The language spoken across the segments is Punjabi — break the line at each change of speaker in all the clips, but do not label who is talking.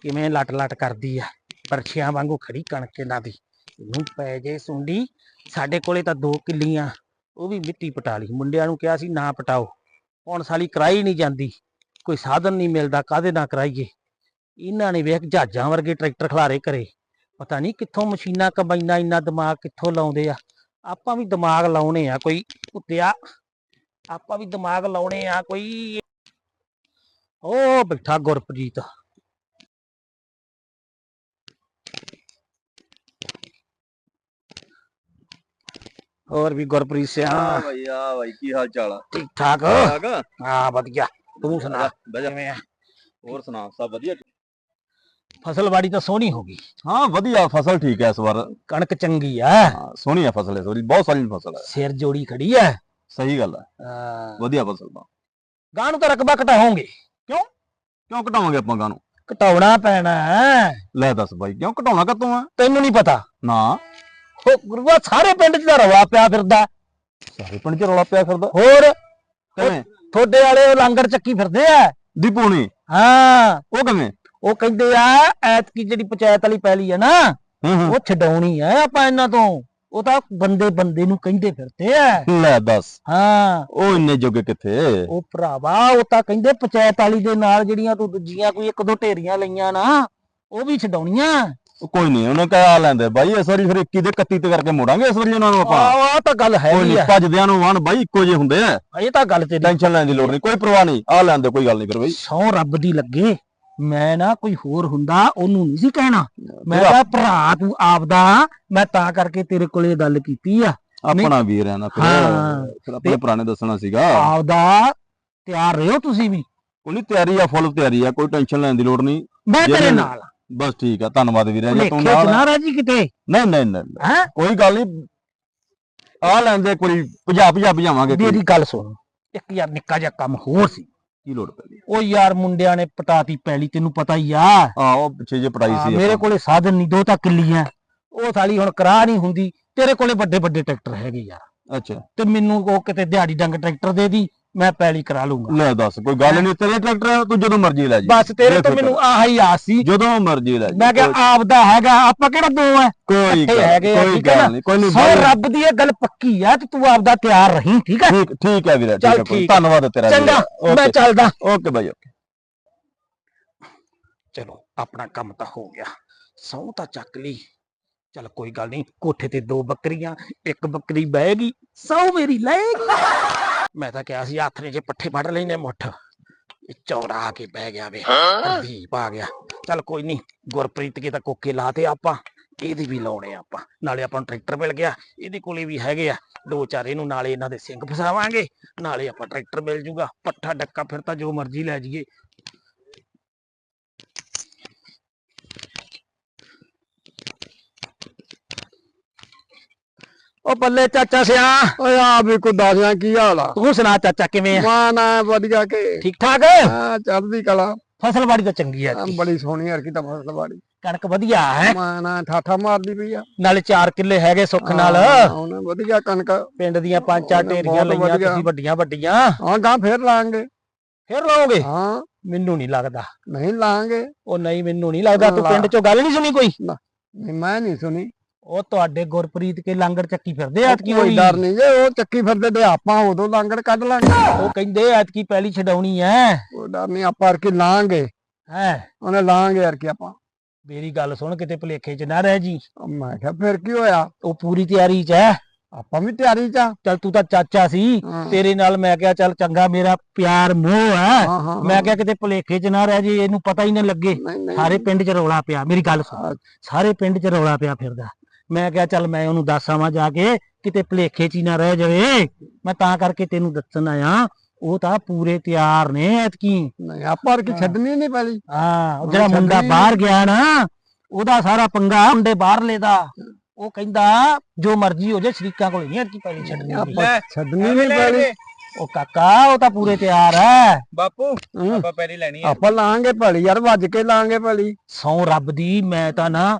ਕਿਵੇਂ ਲਟ ਲਟ ਕਰਦੀ ਆ? ਪਰਛੀਆਂ ਵਾਂਗੂ ਖੜੀ ਕਣਕ ਇਹਨਾਂ ਦੀ। ਇਹਨੂੰ ਪੈ ਜੇ ਸੁੰਡੀ। ਸਾਡੇ ਕੋਲੇ ਤਾਂ ਦੋ ਕਿੱਲੀਆਂ। ਉਹ ਵੀ ਮਿੱਟੀ ਪਟਾ ਲਈ। ਮੁੰਡਿਆਂ ਨੂੰ ਕਿਹਾ ਸੀ, ਨਾ ਪਟਾਓ। ਹੁਣ ਸਾਲੀ ਕਰਾਈ ਨਹੀਂ ਜਾਂਦੀ। ਕੋਈ ਸਾਧਨ ਨਹੀਂ ਮਿਲਦਾ। ਕਾਦੇ ਨਾ ਕਰਾਈਏ? ਇਹਨਾਂ ਨੇ ਵੇਖ ਜਹਾਜ਼ਾਂ ਵਰਗੇ ਟਰੈਕਟਰ ਖਲਾਰੇ ਕਰੇ ਪਤਾ ਨਹੀਂ ਕਿੱਥੋਂ ਮਸ਼ੀਨਾਂ ਕੰਬਾਈਨਾਂ ਇੰਨਾ ਦਿਮਾਗ ਕਿੱਥੋਂ ਲਾਉਂਦੇ ਆ। ਆਪਾਂ ਵੀ ਦਿਮਾਗ ਲਾਉਣੇ ਆ ਕੋਈ ਉੱਤਿਆ ਆਪਾਂ ਵੀ ਦਿਮਾਗ ਲਾਉਣੇ ਆ ਕੋਈ। ਉਹ ਬੈਠਾ ਗੁਰਪ੍ਰੀਤ। ਹੋਰ ਵੀ ਗੁਰਪ੍ਰੀਤ ਸਿਆ।
ਹਾਂ ਭਾਈ ਆ ਭਾਈ ਕੀ ਹਾਲ ਚਾਲ ਆ?
ਠੀਕ ਠਾਕ
ਠਾਕ
ਹਾਂ ਵਧੀਆ। ਤੂੰ ਸੁਣਾ ਕਿਵੇਂ ਆ?
ਹੋਰ ਸੁਣਾ ਸਭ ਵਧੀਆ?
ਫਸਲਵਾੜੀ ਤਾਂ ਸੋਹਣੀ ਹੋ ਗਈ।
ਹਾਂ ਵਧੀਆ ਫਸਲ ਠੀਕ ਹੈ ਇਸ ਵਾਰ।
ਕਣਕ ਚੰਗੀ ਆ
ਹਾਂ, ਸੋਹਣੀ ਹੈ ਫਸਲ ਇਸ ਵਾਰੀ ਬਹੁਤ ਸਾਰੀ ਫਸਲ ਹੈ
ਸਿਰ ਜੋੜੀ ਖੜੀ ਆ
ਸਹੀ ਗੱਲ ਹਾਂ। ਵਧੀਆ ਫਸਲ ਦਾ
ਗਾਂ ਨੂੰ ਤਾਂ ਰਕਬਾ ਘਟਾਉਂਗੇ
ਕਿਉਂ? ਘਟਾਵਾਂਗੇ ਆਪਾਂ ਗਾਂ ਨੂੰ
ਘਟਾਉਣਾ ਪੈਣਾ ਹੈ।
ਲੈ ਦੱਸ ਬਾਈ ਕਿਉਂ ਘਟਾਉਣਾ ਕਦੋਂ ਆ
ਤੈਨੂੰ ਨਹੀਂ ਪਤਾ।
ਨਾ।
ਉਹ ਗੁਰੂਆ ਸਾਰੇ ਪਿੰਡ 'ਚ ਤਾਂ ਰਵਾ ਪਿਆ ਫਿਰਦਾ
ਸਾਰੇ ਪਿੰਡ ਚ ਰੌਲਾ ਪਿਆ ਫਿਰਦਾ।
ਹੋਰ?
ਕਿਵੇਂ?
ਥੋੜੇ ਵਾਲੇ ਲੰਗਰ ਚੱਕੀ ਫਿਰਦੇ ਆ।
ਦੀਪੂ ਨੇ
ਹਾਂ।
ਉਹ ਕਿਵੇਂ?
ਉਹ ਕਹਿੰਦੇ ਆ ਐਤਕੀ ਜਿਹੜੀ ਪੰਚਾਇਤ ਵਾਲੀ ਪੈਲੀ ਆ ਨਾ
ਹੂੰ ਹੂੰ।
ਉਹ ਛਡਾਉਣੀ ਆ ਆਪਾਂ ਇਹਨਾਂ ਤੋਂ। ਉਹ ਤਾਂ ਬੰਦੇ ਬੰਦੇ ਨੂੰ ਕਹਿੰਦੇ ਫਿਰਦੇ ਆ।
ਲੈ ਦੱਸ।
ਹਾਂ।
ਉਹ ਇੰਨੇ ਜੋਗੇ ਕਿੱਥੇ?
ਉਹ ਭਰਾਵਾ ਉਹ ਤਾਂ ਕਹਿੰਦੇ ਪੰਚਾਇਤ ਵਾਲੀ ਦੇ ਨਾਲ ਜਿਹੜੀਆਂ ਤੂੰ ਦੂਜੀਆਂ ਕੋਈ ਇੱਕ ਦੋ ਢੇਰੀਆਂ ਲਈਆਂ ਨਾ ਉਹ ਵੀ ਛਡਾਉਣੀਆਂ।
ਉਹ ਕੋਈ ਨਹੀਂ ਉਹਨੇ ਕਹਿ ਆ ਲੈਂਦੇ ਬਾਈ ਇਸ ਵਾਰੀ ਫਿਰ 21 ਦੇ 31 ਤੇ ਕਰਕੇ ਮੋੜਾਂਗੇ ਇਸ ਵਾਰੀ ਉਹਨਾਂ ਨੂੰ ਆਪਾਂ।
ਆਹ ਤਾਂ ਗੱਲ ਹੈ
ਕੋਈ ਨਹੀਂ ਭੱਜਦਿਆਂ ਨੂੰ ਵਣ ਬਾਈ ਇੱਕੋ ਜਿਹੇ ਹੁੰਦੇ ਆ।
ਇਹ ਤਾਂ ਗੱਲ ਤੇ
ਟੈਨਸ਼ਨ ਲੈਣ ਦੀ ਲੋੜ ਨਹੀਂ ਕੋਈ ਪਰਵਾਹ ਨਹੀਂ ਆ ਲੈਂਦੇ ਕੋਈ ਗੱਲ ਨਹੀਂ ਫਿਰ ਬਾਈ।
ਸੌ ਰੱਬ ਦੀ ਲੱਗੇ ਮੈਂ ਨਾ ਕੋਈ ਹੋਰ ਹੁੰਦਾ ਉਹਨੂੰ ਨਹੀਂ ਸੀ ਕਹਿਣਾ। ਮੈਂ
ਤੇਰਾ
ਕਿਹਾ ਭਰਾ ਤੂੰ ਆਪਦਾ ਮੈਂ ਤਾਂ ਕਰਕੇ ਤੇਰੇ ਕੋਲੇ ਗੱਲ ਕੀਤੀ ਆ।
ਆਪਣਾ ਵੀਰ ਹੈ ਨਾ ਫਿਰ। ਆਪਣੇ ਪੁਰਾਣੇ ਦੱਸਣਾ ਸੀਗਾ।
ਆਪਦਾ ਤਿਆਰ ਰਹੋ ਤੁਸੀਂ ਵੀ?
ਕੋਈ ਤਿਆਰੀ ਆ ਫੁੱਲ ਤਿਆਰੀ ਆ ਕੋਈ ਟੈਨਸ਼ਨ ਲੈਣ ਦੀ ਲੋੜ ਨਹੀਂ
ਮੈਂ ਤੇਰੇ ਨਾਲ
ਬਸ ਠੀਕ ਆ ਧੰਨਵਾਦ ਵੀਰੇ ਜੇ ਤੂੰ ਨਾਲ
ਨਾ ਰਾਜੀ ਕਿਤੇ।
ਨਹੀਂ ਨਹੀਂ ਨਹੀਂ।
ਹੈ?
ਕੋਈ ਗੱਲ ਨਹੀਂ ਆ ਲੈਂਦੇ ਕੋਈ ਭਜਾ ਭਜਾ ਭਜਾਵਾਂਗੇ
ਮੇਰੀ ਗੱਲ ਸੁਣ ਇੱਕ ਯਾਰ ਨਿੱਕਾ ਜਿਹਾ ਕੰਮ ਹੋਰ ਸੀ।
ਕੀ ਲੋੜ ਪੈਂਦੀ
ਉਹ ਯਾਰ ਮੁੰਡਿਆਂ ਨੇ ਪਟਾਤੀ ਪੈਲੀ ਤੈਨੂੰ ਪਤਾ ਹੀ ਆ।
ਆ ਉਹ ਪਿੱਛੇ ਜੇ ਪੜਾਈ
ਹਾਂ,
ਸੀ
ਮੇਰੇ। ਕੋਲੇ ਸਾਧਨ ਨਹੀਂ ਦੋ ਤਾਂ ਕਿੱਲੀਆਂ। ਉਹ ਸਾਲੀ ਹੁਣ ਕਰਾ ਨਹੀਂ ਹੁੰਦੀ ਤੇਰੇ ਕੋਲੇ ਵੱਡੇ ਵੱਡੇ ਟਰੈਕਟਰ ਹੈਗੇ ਯਾਰ।
ਅੱਛਾ।
ਤੇ ਮੈਨੂੰ ਉਹ ਕਿਤੇ ਦਿਹਾੜੀ ਡੰਗ ਟਰੈਕਟਰ ਦੇ ਦੀ ਮੈਂ ਪੈਲੀ ਕਰਾ ਲੂੰਗਾ।
ਲੈ ਦੱਸ ਕੋਈ ਗੱਲ ਨਹੀਂ ਤੇਰੇ ਟਰੈਕਟਰ ਆ, ਤੂੰ ਜਦੋਂ ਮਰਜ਼ੀ ਲੈ ਜੀ।
ਬਸ ਤੇਰੇ ਤੋਂ। ਮੈਨੂੰ ਆਹ ਹੀ ਆਸ ਸੀ।
ਜਦੋਂ ਮਰਜ਼ੀ ਲੈ ਜੀ
ਮੈਂ ਕਿਹਾ ਆਪਦਾ ਹੈਗਾ ਆਪਾਂ ਕਿਹੜਾ ਦੋ ਆ?
ਕੋਈ
ਇਕੱਠੇ
ਗੱਲ
ਹੈਗੇ ਆ,
ਕੋਈ
ਠੀਕ ਹੈ ਨਾ?
ਗੱਲ ਨਹੀਂ ਕੋਈ ਨਹੀਂ
ਸੋ ਰੱਬ ਦੀ ਇਹ ਗੱਲ ਪੱਕੀ ਆ ਤੇ ਤੂੰ ਆਪਦਾ ਤਿਆਰ ਰਹੀਂ ਠੀਕ ਹੈ?
ਠੀਕ ਠੀਕ ਹੈ ਵੀਰੇ ਠੀਕ
ਚੱਲ
ਹੈ ਕੋਈ
ਠੀਕ ਹੈ।
ਧੰਨਵਾਦ ਤੇਰਾ ਵੀਰੇ।
ਚੰਗਾ ਮੈਂ
ਓਕੇ।
ਚੱਲਦਾ।
Okay bye okay.
ਚਲੋ ਆਪਣਾ ਕੰਮ ਤਾਂ ਹੋ ਗਿਆ। ਸਹੁੰ ਤਾਂ ਚੱਕ ਲਈ। ਚਲ ਕੋਈ ਗੱਲ ਨਹੀਂ ਕੋਠੇ ਤੇ ਦੋ ਬੱਕਰੀਆਂ ਇੱਕ ਬੱਕਰੀ ਬਹਿਗੀ ਸਹੁੰ ਮੇਰੀ ਲਏਗੀ ਮੈਂ ਤਾਂ ਕਿਹਾ ਸੀ ਨੇ ਜੇ ਪੱਠੇ ਵੱਢ ਲੈਨੇ ਮੁੱਠ ਇਹ ਚੌੜਾ ਆ ਕੇ ਬਹਿ ਗਿਆ ਵੇ ਹਰਦੀਪ ਆ ਗਿਆ। ਚਲ ਕੋਈ ਨਹੀਂ ਗੁਰਪ੍ਰੀਤ ਕੇ ਤਾਂ ਕੋਕੇ ਲਾਤੇ ਆਪਾਂ ਇਹਦੇ ਵੀ ਲਾਉਣੇ ਆਪਾਂ ਨਾਲੇ ਆਪਾਂ ਨੂੰ ਟਰੈਕਟਰ ਮਿਲ ਗਿਆ ਇਹਦੇ ਕੋਲੇ ਵੀ ਹੈਗੇ ਆ ਦੋ ਚਾਰ ਇਹਨੂੰ ਨਾਲੇ ਇਹਨਾਂ ਦੇ ਸਿੰਘ ਫਸਾਵਾਂਗੇ ਨਾਲੇ ਆਪਾਂ ਟਰੈਕਟਰ ਮਿਲ ਜੂਗਾ ਪੱਠਾ ਡੱਕਾ ਫਿਰ ਤਾਂ ਜੋ ਮਰਜ਼ੀ ਲੈ ਜਾਈਏ ਉਹ ਬੱਲੇ ਚਾਚਾ ਸਿਆ।
ਓਏ ਆ ਵੀ ਕੋ ਦੱਸਿਆ ਕੀ ਹਾਲ ਆ?
ਤੂੰ ਸੁਣਾ ਚਾਚਾ ਕਿਵੇਂ ਆ?
ਮਾਨ ਆ ਵਧੀਆ ਕੇ।
ਠੀਕ ਠਾਕ
ਆ ਚੜਦੀ ਕਲਾ
ਫਸਲਵਾੜੀ ਤਾਂ ਚੰਗੀ ਆ
ਆ ਬੜੀ ਸੋਹਣੀ ਹਰ ਕੀ ਤਾਂ ਫਸਲ ਵਾੜੀ
ਕਣਕ ਵਧੀਆ ਹੈ।
ਮਾਨ ਆ ਠਾਠਾ ਮਾਰਦੀ ਪਈ ਆ।
ਨਾਲੇ 4 ਕਿੱਲੇ ਹੈਗੇ ਸੁੱਖ ਨਾਲ।
ਹਾਂ, ਉਹਨੇ ਵਧੀਆ ਕਣਕ।
ਪਿੰਡ ਦੀਆਂ ਪੰਜ ਚਾਰ
ਉਹਨੇ ਬਹੁਤ
ਲਈਆਂ
ਵਧੀਆ।
ਤੁਸੀਂ ਵੱਡੀਆਂ ਵੱਡੀਆਂ।
ਹਾਂ ਗਾਂ ਫੇਰ ਲਾਂਗੇ।
ਫਿਰ ਲਾਓਗੇ?
ਹਾਂ।
ਮੈਨੂੰ ਨਹੀਂ ਲੱਗਦਾ।
ਨਹੀਂ ਲਾਂਗੇ।
ਉਹ ਨਹੀਂ ਮੈਨੂੰ ਨਹੀਂ ਲੱਗਦਾ। ਤੂੰ। ਪਿੰਡ ਚੋਂ ਗੱਲ ਨਹੀਂ ਸੁਣੀ ਕੋਈ?
ਨਹੀਂ ਮੈਂ ਨਹੀਂ ਸੁਣੀ।
ਉਹ ਤੁਹਾਡੇ ਗੁਰਪ੍ਰੀਤ ਕੇ ਲੰਗਰ ਚੱਕੀ ਫਿਰਦੇ ਐਤਕੀ
ਕੋਈ
ਉਹ
ਡਰ ਨਹੀਂ ਜੇ ਉਹ ਚੱਕੀ ਫਿਰਦੇ ਤੇ ਆਪਾਂ ਉਦੋਂ ਲਾਂਗੜ ਕੱਢ ਲਾਂਗੇ।
ਉਹ ਕਹਿੰਦੇ ਐਤਕੀ ਪਹਿਲੀ ਛਡਾਉਣੀ ਐ।
ਕੋਈ ਡਰ ਨਹੀਂ ਆਪਾਂ ਹਰ ਕੀ ਲਾਂਗੇ।
ਹੈ
ਉਹਨੇ ਲਾਂਗੇ ਹਰ ਕੀ ਆਪਾਂ।
ਮੇਰੀ ਗੱਲ ਸੁਣ ਕਿਤੇ ਭੁਲੇਖੇ 'ਚ ਨਾ ਰਹਿ ਜੀ।
ਉਹ ਮੈਂ ਕਿਹਾ ਫਿਰ ਕੀ ਹੋਇਆ?
ਉਹ ਪੂਰੀ ਤਿਆਰੀ 'ਚ ਐ।
ਆਪਾਂ ਵੀ ਤਿਆਰੀ ਚ ਆ।
ਚੱਲ ਤੂੰ ਤਾਂ ਚਾਚਾ ਸੀ। ਤੇਰੇ ਨਾਲ ਮੈਂ ਕਿਹਾ ਚੱਲ ਚੰਗਾ ਮੇਰਾ ਪਿਆਰ ਮੋਹ ਹੈ ਮੈਂ ਕਿਹਾ ਕਿਤੇ ਭੁਲੇਖੇ 'ਚ ਨਾ ਰਹਿ ਜੇ ਇਹਨੂੰ ਪਤਾ ਹੀ ਨਾ ਲੱਗੇ। ਸਾਰੇ ਪਿੰਡ 'ਚ ਰੌਲਾ ਪਿਆ ਮੇਰੀ ਗੱਲ ਸੁਣ। ਸਾਰੇ ਪਿੰਡ 'ਚ ਰੌਲਾ ਪਿਆ ਫਿਰਦਾ। ਮੈਂ ਕਿਹਾ ਚੱਲ ਮੈਂ ਉਹਨੂੰ ਦੱਸ ਆਵਾਂ ਜਾ ਕੇ ਕਿਤੇ ਭੁਲੇਖੇ 'ਚ ਹੀ ਨਾ ਰਹਿ ਜਾਵੇ। ਮੈਂ ਤਾਂ ਕਰਕੇ ਤੈਨੂੰ ਦੱਸਣ ਆਇਆ ਉਹ ਤਾਂ ਪੂਰੇ ਤਿਆਰ ਨੇ ਐਤਕੀ।
ਨਹੀਂ ਆਪਾਂ ਕੀ ਛੱਡਣੀ ਨਹੀਂ ਪੈਲੀ?
ਹਾਂ ਉਹ
ਹਾਂ,
ਜਿਹੜਾ ਮੁੰਡਾ ਬਾਹਰ ਗਿਆ ਨਾ ਉਹਦਾ ਸਾਰਾ ਪੰਗਾ ਮੁੰਡੇ ਬਾਹਰਲੇ ਦਾ। ਉਹ ਕਹਿੰਦਾ ਜੋ ਮਰਜ਼ੀ ਹੋ ਜਾਏ ਸ਼ਰੀਕਾਂ ਕੋਲ ਨਹੀਂ ਐਤਕੀ ਪੈਲੀ ਛੱਡਣੀ।
ਆਪਾਂ ਛੱਡਣੀ ਨਹੀਂ ਪੈਲੀ।
ਉਹ ਕਾਕਾ ਉਹ ਤਾਂ ਪੂਰੇ ਤਿਆਰ ਹੈ
ਬਾਪੂ
ਹੂੰ।
ਆਪਾਂ ਪੈਰੀ ਲੈਣੀ
ਆਪਾਂ ਲਾਂਗੇ ਭਲੀ ਯਾਰ ਵੱਜ ਕੇ ਲਾਂਗੇ ਭਲੀ
ਸੌ ਰੱਬ ਦੀ ਮੈਂ ਤਾਂ ਨਾ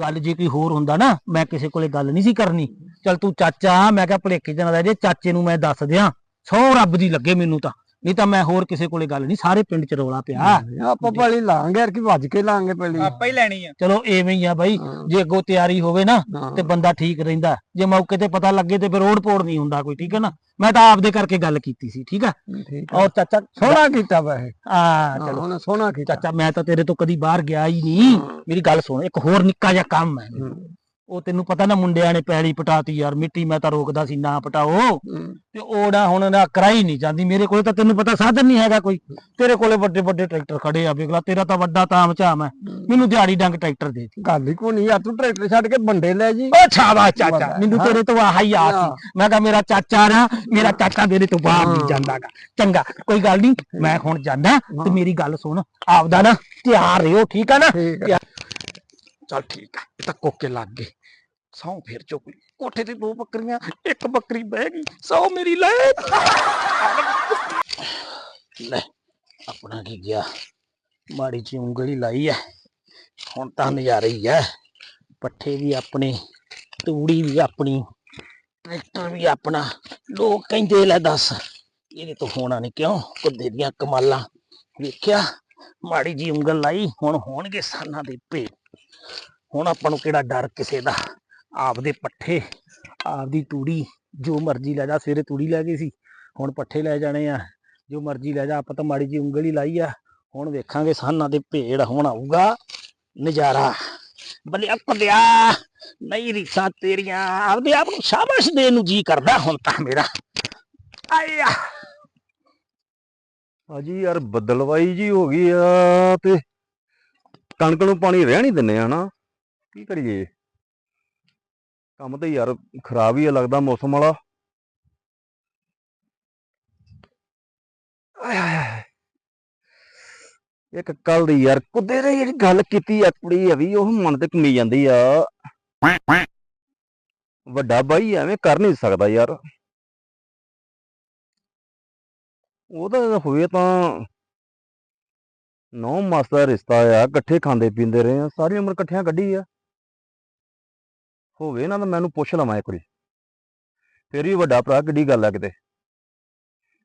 ਗੱਲ ਜੇ ਕੋਈ ਹੋਰ ਹੁੰਦਾ ਨਾ, ਮੈਂ ਕਿਸੇ ਕੋਲੇ ਗੱਲ ਨਹੀਂ ਸੀ ਕਰਨੀ। ਚਲ ਤੂੰ ਚਾਚਾ, ਮੈਂ ਕਿਹਾ ਭਲੇਖੇ ਜਨਾ ਦਾ ਜੇ ਚਾਚੇ ਨੂੰ ਮੈਂ ਦੱਸ ਦਿਆਂ। ਸੌ ਰੱਬ ਦੀ ਲੱਗੇ ਮੈਨੂੰ ਤਾਂ। ਨਹੀਂ ਤਾਂ ਮੈਂ ਹੋਰ ਕਿਸੇ ਕੋਲੇ ਗੱਲ ਨਹੀਂ ਸਾਰੇ ਪਿੰਡ ਚ ਰੌਲਾ ਪਿਆ।
ਆਪਾਂ ਪੈਲੀ ਲਾਂਗੇ ਯਾਰ ਕਿ ਵੱਜ ਕੇ ਲਾਂਗੇ ਪੈਲੀ
ਆਪਾਂ ਹੀ ਲੈਣੀ ਆ।
ਚਲੋ ਐਵੇਂ ਹੀ ਆ ਬਾਈ ਜੇ ਅੱਗੋਂ ਤਿਆਰੀ ਹੋਵੇ ਨਾ। ਤੇ ਬੰਦਾ ਠੀਕ ਰਹਿੰਦਾ। ਜੇ ਮੌਕੇ ਤੇ ਪਤਾ ਲੱਗੇ ਤੇ ਫਿਰ ਓੜ ਪੋੜ ਨਹੀਂ ਹੁੰਦਾ ਕੋਈ ਠੀਕ ਹੈ ਨਾ? ਮੈਂ ਤਾਂ ਆਪਦੇ ਕਰਕੇ ਗੱਲ ਕੀਤੀ ਸੀ ਠੀਕ ਆ। ਔਰ ਚਾਚਾ
ਸੋਹਣਾ ਕੀਤਾ ਵੈਸੇ।
ਆ
ਚਲੋ
ਚਲੋ।
ਉਹਨੇ ਸੋਹਣਾ ਕੀਤਾ।
ਚਾਚਾ ਮੈਂ ਤਾਂ ਤੇਰੇ ਤੋਂ ਕਦੀ ਬਾਹਰ ਗਿਆ ਹੀ ਨਹੀਂ। ਮੇਰੀ ਗੱਲ ਸੁਣ ਇੱਕ ਹੋਰ ਨਿੱਕਾ ਜਿਹਾ ਕੰਮ ਹੂੰ, ਉਹ ਤੈਨੂੰ ਪਤਾ ਨਾ ਮੁੰਡਿਆਂ ਨੇ ਪੈਲੀ ਪਟਾਤੀ ਯਾਰ ਮਿੱਟੀ ਮੈਂ ਤਾਂ ਰੋਕਦਾ ਸੀ ਨਾ ਪਟਾਓ। ਤੇ ਉਹ ਨਾ ਹੁਣ ਨਾ ਕਰਾਈ ਨਹੀਂ ਜਾਂਦੀ ਮੇਰੇ ਕੋਲੇ ਤਾਂ ਤੈਨੂੰ ਪਤਾ ਸਾਧਨ ਨਹੀਂ ਹੈਗਾ ਕੋਈ। ਤੇਰੇ ਕੋਲੇ ਵੱਡੇ ਵੱਡੇ ਟਰੈਕਟਰ ਖੜੇ ਆ ਵੇਖਲਾ ਤੇਰਾ ਤਾਂ ਵੱਡਾ ਤਾਮ ਝਾਮ ਹੈ। ਮੈਨੂੰ ਦਿਹਾੜੀ ਡੰਗ ਟਰੈਕਟਰ ਦੇ ਦੇ।
ਗੱਲ ਹੀ ਕੋਈ ਨਹੀਂ ਯਾਰ ਤੂੰ ਟਰੈਕਟਰ ਛੱਡ ਕੇ ਬੰਡੇ ਲੈ ਜੀ।
ਓ ਛਾਵਾ ਚਾਚਾ ਮੈਨੂੰ। ਤੇਰੇ ਤੋਂ ਆਹ ਹੀ ਆ ਸੀ। ਮੈਂ ਕਿਹਾ ਮੇਰਾ ਚਾਚਾ ਨਾ ਮੇਰਾ ਚਾਚਾ ਮੇਰੇ ਤੋਂ ਬਾਹਰ ਨਹੀਂ। ਜਾਂਦਾਗਾ। ਚੰਗਾ ਕੋਈ ਗੱਲ ਨਹੀਂ ਮੈਂ ਹੁਣ ਜਾਂਦਾ ਤੇ। ਮੇਰੀ ਗੱਲ ਸੁਣ। ਆਪਦਾ ਨਾ ਤਿਆਰ ਰਹੋ ਠੀਕ ਆ ਨਾ?
ਆ।
ਚੱਲ ਠੀਕ ਆ ਇਹ ਤਾਂ ਕੋਕੇ ਲੱਗ ਗਏ। ਸੌ ਫਿਰ ਚੁੱਕ ਲਈ। ਕੋਠੇ ਤੇ ਦੋ ਬੱਕਰੀਆਂ, ਇੱਕ ਬੱਕਰੀ ਬਹਿ ਗਈ, ਸੌ ਮੇਰੀ ਲੈ ਲੈ, ਆਪਣਾ ਕੀ ਗਿਆ? ਮਾੜੀ ਜੀ ਉਂਗਲੀ ਲਾਈ ਐ। ਹੁਣ ਤਾਂ ਨਜ਼ਾਰੇ ਹੀ ਐ। ਪੱਠੇ ਵੀ ਆਪਣੇ, ਤੂੜੀ ਵੀ ਆਪਣੀ, ਟਰੈਕਟਰ ਵੀ ਆਪਣਾ। ਲੋਕ ਕਹਿੰਦੇ ਲੈ ਦੱਸ, ਇਹਦੇ ਤੋਂ ਹੋਣਾ ਨਹੀਂ ਕਿਉਂ? ਕੁੱਦੇ ਦੀਆਂ ਕਮਾਲਾਂ। ਵੇਖਿਆ, ਮਾੜੀ ਜੀ ਉਂਗਲ ਲਾਈ, ਹੁਣ ਹੋਣਗੇ ਸਾਨਾਂ ਦੇ ਭੇ ਹੁਣ ਆਪਾਂ ਨੂੰ ਕਿਹੜਾ ਡਰ ਕਿਸੇ ਦਾ? ਆਪਦੇ ਪੱਠੇ, ਆਪਦੀ ਤੂੜੀ, ਜੋ ਮਰਜ਼ੀ ਲੈ ਜਾ ਸਵੇਰੇ ਤੂੜੀ ਲੈ ਗਈ ਸੀ, ਹੁਣ ਪੱਠੇ ਲੈ ਜਾਣੇ ਆ। ਜੋ ਮਰਜ਼ੀ ਲੈ ਜਾ, ਆਪਾਂ ਤਾਂ ਮਾੜੀ ਜੀ ਉਂਗਲ ਹੀ ਲਾਈ ਆ। ਹੁਣ ਵੇਖਾਂਗੇ ਸਾਨਾਂ ਦੇ ਭੇੜ ਹੁਣ ਆਊਗਾ। ਨਜ਼ਾਰਾ। ਬੱਲਿਆ ਕੁੱਦਿਆ ਨਹੀਂ ਰੀਸਾਂ ਤੇਰੀਆਂ, ਆਪਦੇ ਆਪ ਨੂੰ ਸ਼ਾਬਾਸ਼ ਦੇਣ ਨੂੰ ਜੀ ਕਰਦਾ ਹੁਣ ਤਾਂ ਮੇਰਾ। ਆਇਆ
ਭਾਜੀ ਯਾਰ ਬਦਲਵਾਈ ਜੀ ਹੋ ਗਈ ਆ ਤੇ ਕਣਕ ਨੂੰ ਪਾਣੀ ਰਹਿ ਨਹੀਂ ਦਿੰਨੇ ਹਨਾ? ਕੀ ਕਰੀਏ? ਕੰਮ ਤੇ ਯਾਰ ਖਰਾਬ ਹੀ ਆ ਲੱਗਦਾ ਮੌਸਮ ਵਾਲਾ। ਇੱਕ ਕੱਲ ਦੀ ਯਾਰ ਕੁੱਦੇ ਨੇ ਜਿਹੜੀ ਗੱਲ ਕੀਤੀ ਆ ਕੁੜੀ ਅਵੀ ਉਹ ਮਨ ਤੇ ਕਮੀ ਜਾਂਦੀ ਆ। ਵੱਡਾ ਬਾਈ ਐਵੇਂ ਕਰ ਨਹੀਂ ਸਕਦਾ ਯਾਰ। ਉਹਦਾ ਹੋਏ ਤਾਂ ਨੌ ਮਾਸ ਦਾ ਰਿਸ਼ਤਾ ਆ, ਇਕੱਠੇ ਖਾਂਦੇ ਪੀਂਦੇ ਰਹੇ ਆ, ਸਾਰੀ ਉਮਰ ਇਕੱਠਿਆਂ ਕੱਢੀ ਆ। ਹੋਵੇ ਨਾ ਤਾਂ ਮੈਨੂੰ ਪੁੱਛ ਲਵਾਂ ਇੱਕ ਵਾਰੀ। ਫੇਰ ਵੀ ਵੱਡਾ ਭਰਾ ਕਿੱਡੀ ਗੱਲ ਆ ਕਿਤੇ।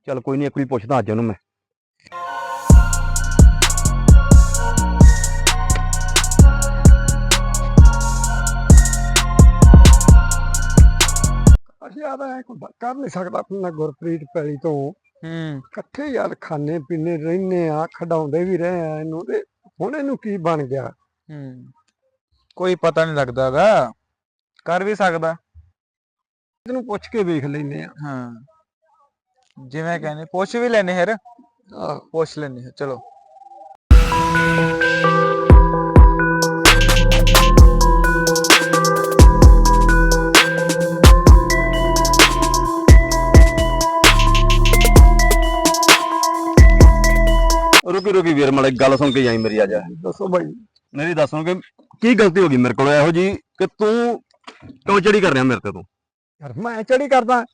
ਚੱਲ ਕੋਈ ਨਹੀਂ ਇੱਕ ਵਾਰੀ ਪੁੱਛਦਾ ਅੱਜ ਉਹਨੂੰ ਮੈਂ।
ਅਸੀਂ ਆਦਾ ਹੈ ਕੋਈ ਕਰ ਨਹੀਂ ਸਕਦਾ ਆਪਣਾ ਗੁਰਪ੍ਰੀਤ ਪੈਲੀ ਤੋਂ।
ਹੂੰ।
ਇਕੱਠੇ ਯਾਰ ਖਾਣੇ ਪੀਣੇ ਰਹਿੰਦੇ ਆ ਖਡਾਉਂਦੇ ਵੀ ਰਹੇ ਆ ਇਹਨੂੰ ਤੇ ਹੁਣ ਇਹਨੂੰ ਕੀ ਬਣ ਗਿਆ?
ਹੂੰ। ਕੋਈ ਪਤਾ ਨਹੀਂ ਲੱਗਦਾਗਾ ਕਰ ਵੀ ਸਕਦਾ।
ਇਹਨੂੰ ਪੁੱਛ ਕੇ ਵੇਖ ਲੈਨੇ ਆ।
ਹਾਂ। ਜਿਵੇਂ ਕਹਿੰਦੇ ਪੁੱਛ ਵੀ ਲੈਨੇ ਫਿਰ।
ਆਹ,
ਪੁੱਛ ਲੈਨੇ ਚਲੋ।
ਰੁਕੀ ਰੁਕੀ ਵੀਰ ਮਾੜੇ ਗੱਲ ਸੁਣ ਕੇ ਜਾਈ ਮੇਰੀ ਅੱਜ।
ਦੱਸੋ ਭਾਈ
ਮੇਰੀ ਦੱਸ ਕੇ ਕੀ ਗਲਤੀ ਹੋ ਗਈ ਮੇਰੇ ਕੋਲ? ਇਹੋ ਜੀ ਕਿ ਤੂੰ ਕਿਉਂ ਚੜੀ ਕਰ ਰਿਹਾ ਮੇਰੇ ਤੇ ਤੂੰ?
ਯਾਰ ਮੈਂ ਚੜੀ ਕਰਦਾ।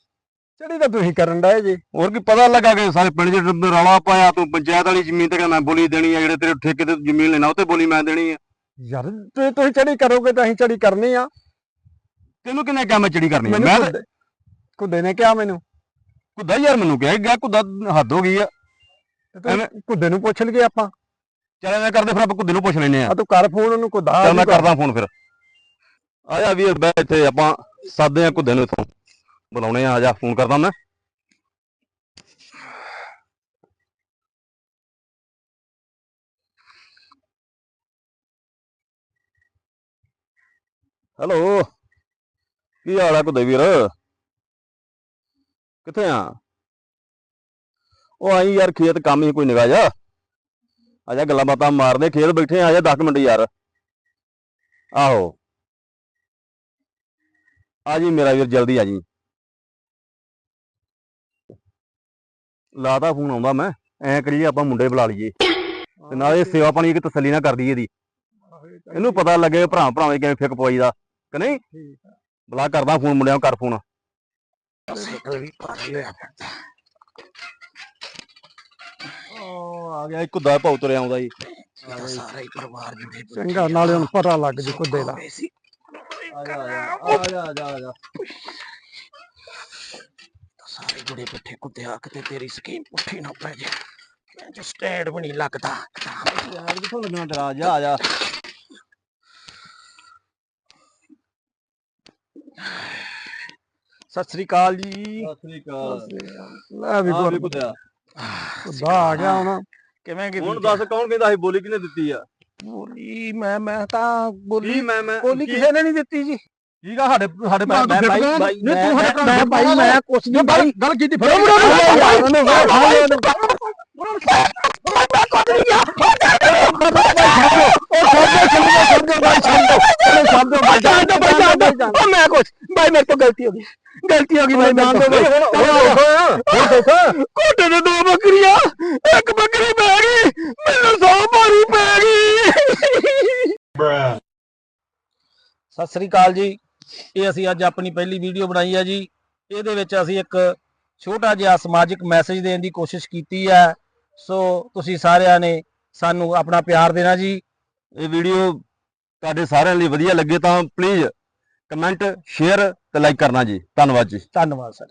ਚੜੀ ਤਾਂ ਤੁਸੀਂ ਕਰਨ ਡਏ ਜੀ।
ਹੋਰ ਕੀ ਪਤਾ ਲੱਗਾ ਕਿ ਸਾਰੇ ਪਿੰਡ 'ਚ ਰੌਲਾ ਪਾਇਆ ਤੂੰ ਪੰਚਾਇਤ ਵਾਲੀ ਜ਼ਮੀਨ ਤੇ ਮੈਂ ਬੋਲੀ ਦੇਣੀ ਆ ਜਿਹੜੇ ਤੇਰੇ ਠੇਕੇ ਤੇ ਜ਼ਮੀਨ ਲੈਣਾ ਉਹ ਤੇ ਬੋਲੀ ਮੈਂ ਦੇਣੀ ਆ।
ਯਾਰ ਤੇ ਤੁਸੀਂ ਚੜੀ ਕਰੋਗੇ ਤਾਂ ਅਸੀਂ ਚੜੀ ਕਰਨੀ ਆ।
ਤੈਨੂੰ ਕਿਹਨੇ ਕਿਹਾ ਮੈਂ ਚੜੀ ਕਰਨੀ ਆ?
ਮੈਨੂੰ
ਮੈਂ
ਕੁੱਦੇ- ਨੇ ਕਿਹਾ ਮੈਨੂੰ।
ਕੁੱਦਾ ਯਾਰ ਮੈਨੂੰ ਕਿਹਾ ਗਿਆ ਕੁੱਦਾ ਹੱਦ ਹੋ ਗਈ ਆ।
ਤੇ ਤੁਸੀਂ ਕੁੱਦੇ ਨੂੰ ਪੁੱਛ ਲਈਏ ਆਪਾਂ।
ਚੱਲ ਐਵੇਂ ਕਰਦੇ ਫਿਰ ਆਪਾਂ ਕੁੱਦੇ ਨੂੰ ਪੁੱਛ ਲੈਨੇ ਆ।
ਆ ਤੂੰ ਕਰ ਫੋਨ ਉਹਨੂੰ ਕੁੱਦਾ
ਚੱਲ ਮੈਂ ਕਰਦਾ ਫੋਨ ਫਿਰ। ਆ ਵੀਰ ਬੈ ਇੱਥੇ, ਆਪਾਂ ਸਾਦੇ ਆ ਕੁੱਦੇ ਨੂੰ ਇੱਥੋਂ। ਬੁਲਾਉਣੇ ਆ ਜਾ, ਫੋਨ ਕਰਦਾ ਮੈਂ। ਹੈਲੋ, ਕੀ ਹਾਲ ਆ ਕੁੱਦੇ ਵੀਰ? ਕਿੱਥੇ ਆ? ਉਹ ਆਈ ਯਾਰ, ਖੇਤ ਕੰਮ ਹੀ ਕੋਈ ਨਿਗਾਹ ਜਾ। ਆ ਜਾ, ਗੱਲਾਂ ਬਾਤਾਂ ਮਾਰਦੇ, ਖੇਤ ਬੈਠੇ ਆ ਆ ਜਾ 10 ਮਿੰਟ ਯਾਰ। ਆਹੋ। ਆ ਜੀ ਮੇਰਾ ਵੀਰ ਜਲਦੀ ਆ ਜੀ। ਲਾਦਾ ਫੋਨ ਆਉਂਦਾ ਮੈਂ ਐ ਕਰੀਏ ਆਪਾਂ ਮੁੰਡੇ ਬੁਲਾ ਲਈਏ। ਤੇ ਨਾਲੇ ਸੇਵਾ ਪਾਣੀ ਇੱਕ ਤਸੱਲੀ ਨਾ ਕਰ ਦਈਏ ਇਹਦੀ। ਇਹਨੂੰ ਪਤਾ ਲੱਗੇ ਭਰਾ ਭਰਾਵੇਂ ਕਿਵੇਂ ਫਿੱਕ ਪਵਾਈ ਦਾ ਕਿ ਨਹੀਂ? ਬੁਲਾ ਕਰਦਾ ਫੋਨ ਮੁੰਡਿਆਂ ਨੂੰ ਕਰ ਫੋਨ। ਉਹ ਆ ਗਿਆ ਇੱਕ ਦਾ ਭਾਉ ਤੁਰਿਆ ਆਉਂਦਾ ਜੀ।
ਸਾਰਾ ਹੀ ਪਰਿਵਾਰ ਜੁੜੇ
ਚੰਗਾ ਨਾਲੇ ਹੁਣ ਪਤਾ ਲੱਗ ਜੂ ਕੁੱਦੇ ਦਾ।
ਜਾ ਆ ਜਾ ਆ ਜਾ ਆ ਜਾ
ਸਾਰੇ ਗੁੜੇ ਪੁੱਠੇ ਕੁੱਤਿਆ ਕਿਤੇ ਤੇਰੀ ਸਕੀਮ ਪੁੱਠੀ ਨਾ ਪੈ ਜੇ। ਮੈਂ ਜੋ ਸਟੈਂਡ ਵੀ ਨਹੀਂ ਲੱਗਦਾ
ਯਾਰ ਕਿੱਥੋਂ ਲੱਗਣਾ ਤੇਰਾ ਜਾ ਆ ਜਾ।
ਸਤਿ ਸ੍ਰੀ ਅਕਾਲ ਜੀ।
ਸਤਿ ਸ੍ਰੀ ਅਕਾਲ।
ਲੈ ਵੀ
ਆ ਵੀ
ਗੁਰ
ਕੁੱਤਿਆ
ਖੁਦਾ ਆ ਗਿਆ ਹੁਣ।
ਕਿਵੇਂ ਕਿ
ਹੁਣ ਦੱਸ ਕੌਣ ਕਹਿੰਦਾ ਸੀ ਬੋਲੀ ਕਿਹਨੇ ਦਿੱਤੀ ਆ?
ਬੋਲੀ ਮੈਂ ਮੈਂ ਤਾਂ ਬੋਲੀ
ਮੈਂ ਮੈਂ
ਬੋਲੀ ਕਿਸੇ ਨੇ ਨਹੀਂ ਦਿੱਤੀ ਜੀ
ਠੀਕ ਆ ਸਾਡੇ ਸਾਡੇ
ਮੈਂ
ਮੈਂ ਸਾਡੇ ਘਰ
ਮੈਂ ਬਾਈ ਮੈਂ ਕੁਛ ਨਹੀਂ ਬਾਈ
ਗੱਲ ਕੀਤੀ
ਮੈਂ ਕੁਛ ਬਾਈ ਮੇਰੇ ਤੋਂ ਗਲਤੀ ਹੋ ਗਈ ਗਲਤੀ ਹੋ ਗਈ ਬਾਈ ਮੈਂ ਕੋਟੇ ਦੇ ਦੋ ਬੱਕਰੀਆਂ ਇੱਕ ਬੱਕਰੀ ਪੈ ਗਈ ਮੈਨੂੰ ਸੌ ਭਾਰੀ ਪੈ ਗਈ ਸਤਿ ਸ੍ਰੀ ਅਕਾਲ ਜੀ। ਇਹ ਅਸੀਂ ਅੱਜ ਆਪਣੀ ਪਹਿਲੀ ਵੀਡੀਓ ਬਣਾਈ ਹੈ ਜੀ। ਇਹਦੇ ਵਿੱਚ ਅਸੀਂ ਇੱਕ ਛੋਟਾ ਜਿਹਾ ਸਮਾਜਿਕ ਮੈਸੇਜ ਦੇਣ ਦੀ ਕੋਸ਼ਿਸ਼ ਕੀਤੀ ਹੈ ਸੋ ਤੁਸੀਂ ਸਾਰਿਆਂ ਨੇ ਸਾਨੂੰ ਆਪਣਾ ਪਿਆਰ ਦੇਣਾ ਜੀ।
ਇਹ ਵੀਡੀਓ ਤੁਹਾਡੇ ਸਾਰਿਆਂ ਲਈ ਵਧੀਆ ਲੱਗੇ ਤਾਂ ਪਲੀਜ਼ ਕਮੈਂਟ ਸ਼ੇਅਰ ਤੇ ਲਾਈਕ ਕਰਨਾ ਜੀ। ਧੰਨਵਾਦ ਜੀ।
ਧੰਨਵਾਦ ਸਰ।